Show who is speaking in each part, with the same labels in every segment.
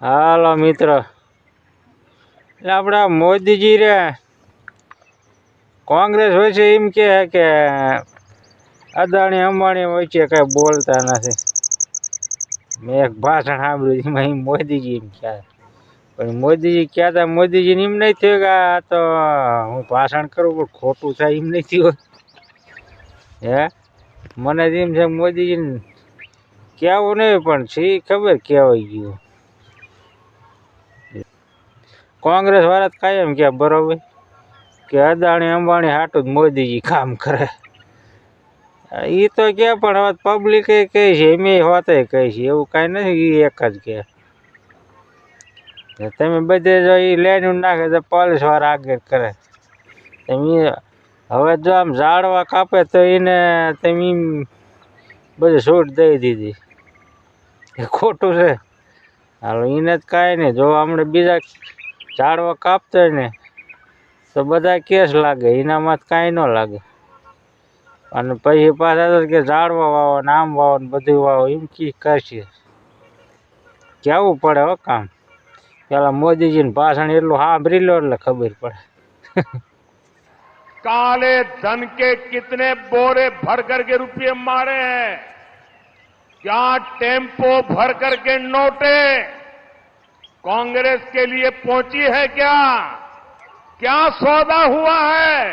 Speaker 1: હાલો મિત્ર. એટલે આપણા મોદીજી રે, કોંગ્રેસ હોય છે એમ કે અદાણી, અંબાણી હોય છે કઈ બોલતા નથી. મેં એક ભાષણ સાંભળ્યું એમાં એમ મોદીજી એમ કહે પણ મોદીજી કહેતા મોદીજીને એમ નહીં થયું કે આ તો હું ભાષણ કરું, પણ ખોટું થાય એમ નહીં થયું. હે? મને એમ છે મોદીજીને કહેવું નહીં, પણ છે ખબર કહેવાય ગયું. કોંગ્રેસ વાળા તો કાયમ કે બરાબર? કે અદાણી, અંબાણી હાટું જ મોદીજી કામ કરે. એ તો કે પણ હવે પબ્લિકે કહે છે, એમ હોતે કહે છે, એવું કાંઈ નથી એ એક જ કહે તમે બધે જો એ લઈને નાખે તો પોલીસવાળા આગળ કરે. તમે હવે જો આમ ઝાડવા કાપે તો એને તમે એમ બધું છૂટ દઈ દીધી. એ ખોટું છે. હાલો એને જ કાંઈ નહીં. જો હમણાં બીજા ઝાડવા કાપતો ને, તો બધા કેસ લાગે, એનામાં કાંઈ ન લાગે. અને પછી પાછા કે ઝાડવા વાવો ને આમ વાવો ને બધું વાવો, એમ કી કરશે કહેવું પડે હો કામ? પેલા મોદીજીને ભાષણ એટલું સાંભળી લો એટલે ખબર પડે.
Speaker 2: કાલે ધન કે કિતને બોરે ભર કર કે રૂપિયે મારે? હૈ ક્યાં ટેમ્પો ભર કર કે નોટે? कांग्रेस के लिए पहुंची है क्या क्या सौदा हुआ है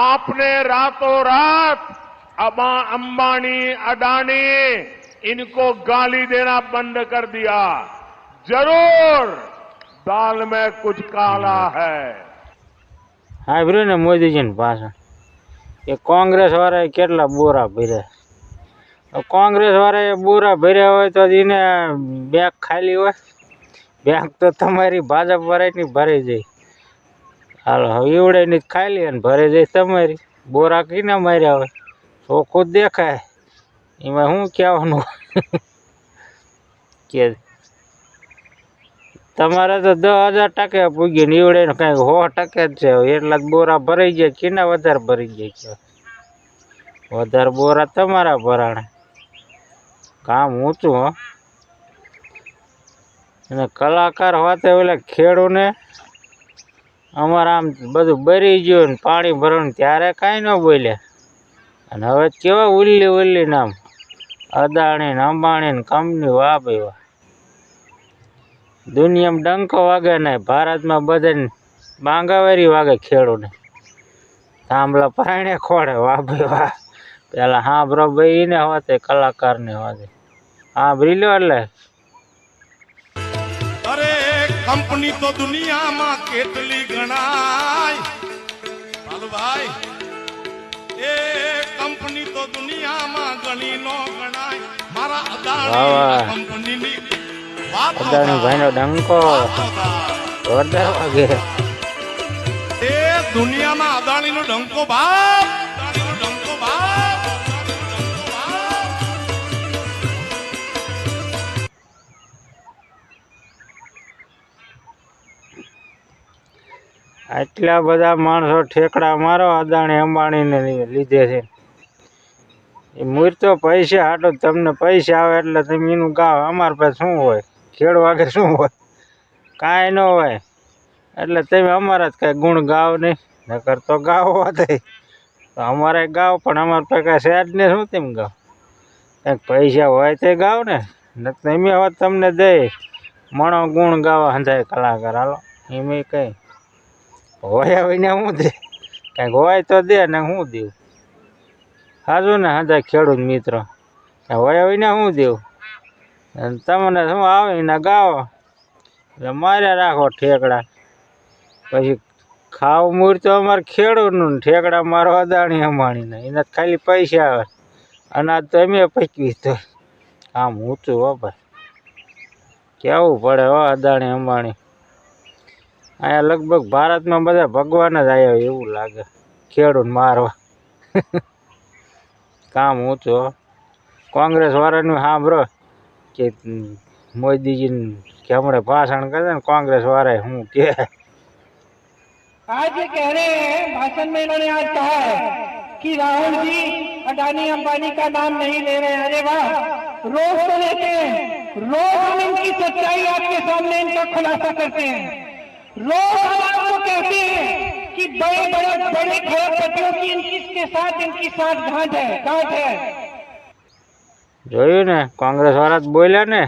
Speaker 2: आपने रातों रात अबा अंबानी अडानी इनको गाली देना बंद कर दिया जरूर दाल में कुछ काला है
Speaker 1: સાંભળ્યું ને મોદીજીનું ભાષણ એ કોંગ્રેસ વાળાએ કેટલા બોરા ભર્યા કોંગ્રેસ વાળાએ બોરા ભર્યા હોય તો એને બેગ ખાલી હોય બેગ તો તમારી ભાજપ વાળાની ભરાઈ જાય હાલો, હવે ખાઈ લે અને ભરાઈ જાય તમારી. બોરા કીને માર્યા હોય? ચોખ્ખું જ દેખાય. એમાં શું કહેવાનું? કે તમારે તો દસ હજાર ટકે પૂગી નીવડે ને કાંઈક સો ટકે જ છે. એટલા જ બોરા ભરાઈ ગયા. કિના વધારે ભરી કે વધારે બોરા તમારા ભરાણે. કામ ઊંચું, હો. અને કલાકાર હોતે ઓલા ખેડૂને અમારે આમ બધું બરી ગયું ને પાણી ભરવાનું ત્યારે કાંઈ ન બોલ્યા. અને હવે કેવા ઉલ્લી ઉલ્લી નામ અદાણી ને અંબાણી ને કંપની વાપ એવા દુનિયામાં ડંકો વાગે નહીં, ભારતમાં બધાને બાંગાવેરી વાગે ખેડૂને. થાંભલા પાણે ખોડે વાપ એવા પેલા હા ભાઈ ને હોતે કલાકારને હોતે હા લો એટલે
Speaker 3: કંપની તો દુનિયામાં કેટલી ગણાય? ભાઈ એ કંપની તો દુનિયામાં ગણી નો ગણાય. મારા. અદાણી કંપનીની
Speaker 1: અદાણી ભાઈનો ડંકો. જોરદાર વાગે.
Speaker 3: એ દુનિયામાં અદાણીનો ડંકો બાપ
Speaker 1: આટલા બધા માણસો ઠેકડા મારો અદાણી અંબાણીને લીધે છે. એ મૂર્તો પૈસા હાટો તમને પૈસા આવે એટલે તમે એનું ગાવ અમારા પાસે શું હોય? ખેડ વાગે શું હોય? કાંઈ ન હોય. એટલે તમે અમારા જ કાંઈ ગુણ ગાવ નહીં. નકર તો ગાવ હોત તો અમારે ગાવ પણ અમારા પાસે કાંઈ ને શું તેમ ગાવ? કંઈક પૈસા હોય તે ગાવ ને. ને તમે હોત તમને દે મણો ગુણ ગાવા હંધાય કલાકાર. હાલો. એમ કંઈ. હોય આવીને શું દે. કાંઈક હોય તો દે ને શું દેવું હાજુ ને હાજા ખેડૂત મિત્રો. હોય આવીને શું દેવું અને તમને શું આવે ને ગાવો એટલે મારે રાખો ઠેકડા. પછી ખાવ મૂર તો અમારે ખેડૂતનું ઠેકડા મારો અદાણી અંબાણીને એના ખાલી પૈસા આવે. અનાજ તો અમે પચવી તો આમ ઊંચું હો ભાઈ. કેવું પડે હો અદાણી અંબાણી અહીંયા લગભગ ભારતમાં બધા ભગવાન જ આવ્યા એવું લાગે ખેડૂત મારવા કામ ઊંચું હો. કોંગ્રેસ વાળાનું સાંભળો કે મોદીજીને કે હમણાં ભાષણ કરે ને કોંગ્રેસ વાળાએ શું કે
Speaker 4: आज ये कह रहे हैं भाषण में इन्होंने आज कहा है कि राहुल जी अडानी अंबानी का नाम नहीं ले रहे हैं अरे वाह रोज तो लेते हैं रोज हम इनकी सच्चाई आपके आपके सामने इनका खुलासा करते हैं लोग अब आपको कहते हैं कि बड़े बड़े बड़े खरबपतियों की इनकी के साथ इनकी साथ गांठ है गांठ है
Speaker 1: જોયું ને કોંગ્રેસ વાળા જ બોલ્યા ને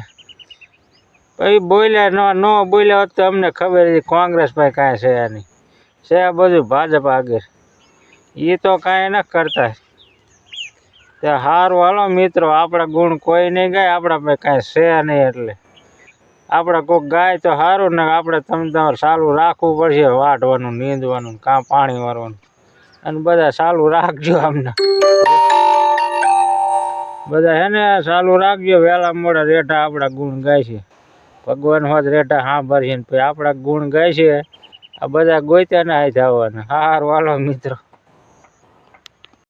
Speaker 1: પછી બોલ્યા ન ન બોલ્યા હોત તો અમને ખબર હતી કોંગ્રેસ ભાઈ કાંઈ છે નહીં છે આ બધું ભાજપ આગળ એ તો કાંઈ ન કરતા તે સારું હાલો મિત્રો આપણા ગુણ કોઈ નહીં ગાય આપણા પાસે કાંઈ છે નહીં એટલે આપણે કોઈક ગાય તો સારું ને આપણે તમે તમારે ચાલુ રાખવું પડશે, વાઢવાનું, નીંદવાનું કાં પાણી વારવાનું અને બધા ચાલુ રાખજો આમને બધા હે ને ચાલુ રાખજો વહેલા મોડા રેઠા આપણા ગુણ ગાય છે. ભગવાન હોત રેઠા સાંભળશે ને પછી આપણા ગુણ ગાય છે. આ બધા ગોત્યા ના હાથ આવવાના. હાર વાલો મિત્રો.